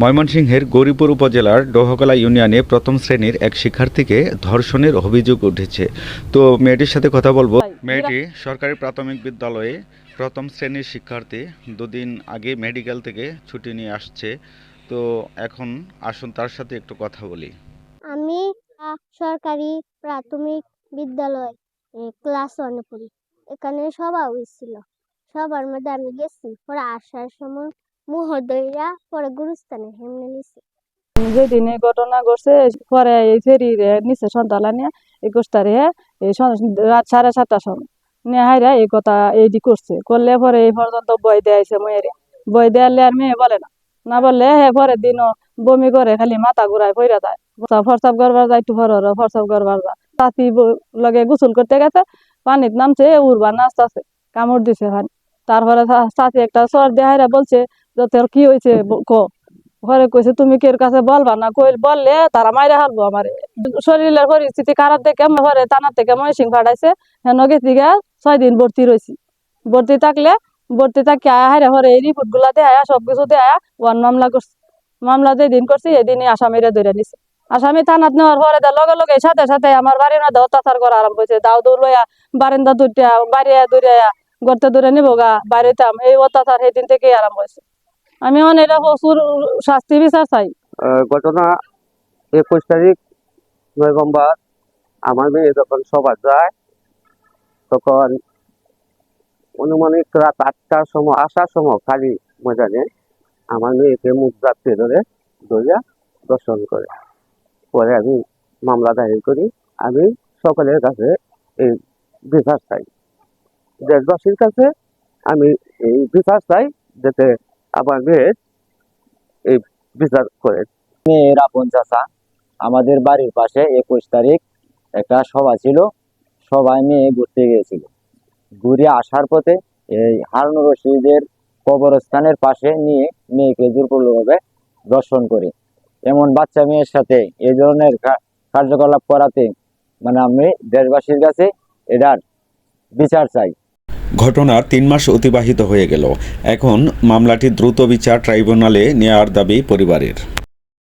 ময়মনসিংহের গৌরীপুর উপজেলার ডোহকলা ইউনিয়নে প্রথম শ্রেণির এক শিক্ষার্থীকে ধর্ষণের অভিযোগ উঠেছে। তো মেয়েটির সাথে কথা বলব। মেয়েটি সরকারি প্রাথমিক বিদ্যালয়ে প্রথম শ্রেণির শিক্ষার্থী। দুদিন আগে মেডিকেল থেকে ছুটি নিয়ে আসছে। তো এখন আসুন তার সাথে একটু কথা বলি। আমি সরকারি প্রাথমিক বিদ্যালয় ক্লাস ওয়ানে পড়ি। এখানে সভা হয়েছিল সবার মধ্যে আমি গেছি। পরে আসার সময় মুহদইরা পরে গুরুস্থানে হেমনে নিছি। যেদিন এই ঘটনা ঘটছে, পরে এই ফেরি নিচে সন্তালা নিয়ে, এই সন- রাত সাড়ে সাতটার সময় নিয়ে হাইরা এই কথা এইটি করছে। করলে পরে এই পর্যন্ত বই দেয়াইছে মেয়েরে বই দেয়ালে আর মেয়ে বলে না। না বললে হে পরের দিনও বমি করে খালি মাথা ঘুরায় ফইরা যায়। ফরসাপ করবার যায়, একটু ফর ফরসাপ করবার যায়। তাঁতি লগে গোসল করতে গেছে, পানিত নামছে উড়বা নাচতেছে, কামড় দিছে পানি। তারপরে চাচি একটা সর দেহাইরা বলছে যে, তোর কি হয়েছে ক। ঘরে কইছে, তুমি কের কাছে বলবা? না কইল, বললে তারা মাইরা হারবো আমার। শরীরের পরিস্থিতি খারাপ আমার ঘরে থানার থেকে ময়সিং ফাটাইছে হেন গেছি গা ছয় দিন ভর্তি রয়েছি ভর্তি থাকলে, ভর্তি থাকি আয়া হাইরা ঘরে এই রিপোর্টগুলা দেয়া সব কিছু দেয়া ওয়ান মামলা করছে। মামলা যেদিন করছি এদিনই আসামিরা ধরে নিছে। আসামি থানাত নেওয়ার পরে তার লগে লগে সাথে সাথে আমার বাড়ির মধ্যে অত্যাচার করা আরম্ভ হয়েছে দাও দৌড় লইয়া বারিন্দা দুটিয়া বাড়িয়া দৌড়িয়া গর্তে দৌড়ে নিবো গা বাড়িতাম এই অত্যাচার সেদিন থেকে আরাম হয়েছে। আমি অনেক এটা প্রচুর শাস্তি বিচার চাই। ঘটনা একুশ তারিখ, নভেম্বর। আমার মেয়ে যখন সবার যায়, তখন অনুমানিক রাত আটটার সময়, আসার সময় খালি ময়দানে আমার মেয়েকে মুখ যাত্রী ধরে ধরিয়া দর্শন করে। পরে আমি মামলা দায়ের করি। আমি সকলের কাছে এই বিচার চাই। দেশবাসীর কাছে আমি এই বিচার চাই যাতে আমার মেয়ের এই বিচার করে। মেয়ের আপন চাচা? আমাদের বাড়ির পাশে একুশ তারিখ একটা সভা ছিল। সবাই মেয়ে ঘুরতে গিয়েছিল। ঘুরে আসার পথে এই হারুন রশিদের কবরস্থানের পাশে নিয়ে মেয়েকে দুর্বলভাবে দর্শন করে। এমন বাচ্চা মেয়ের সাথে এই ধরনের কার্যকলাপ করাতে মানে আমি দেশবাসীর কাছে এটার বিচার চাই। ঘটনার তিন মাস অতিবাহিত হয়ে গেল। এখন মামলাটি দ্রুত বিচার ট্রাইব্যুনালে নেওয়ার দাবি পরিবারের।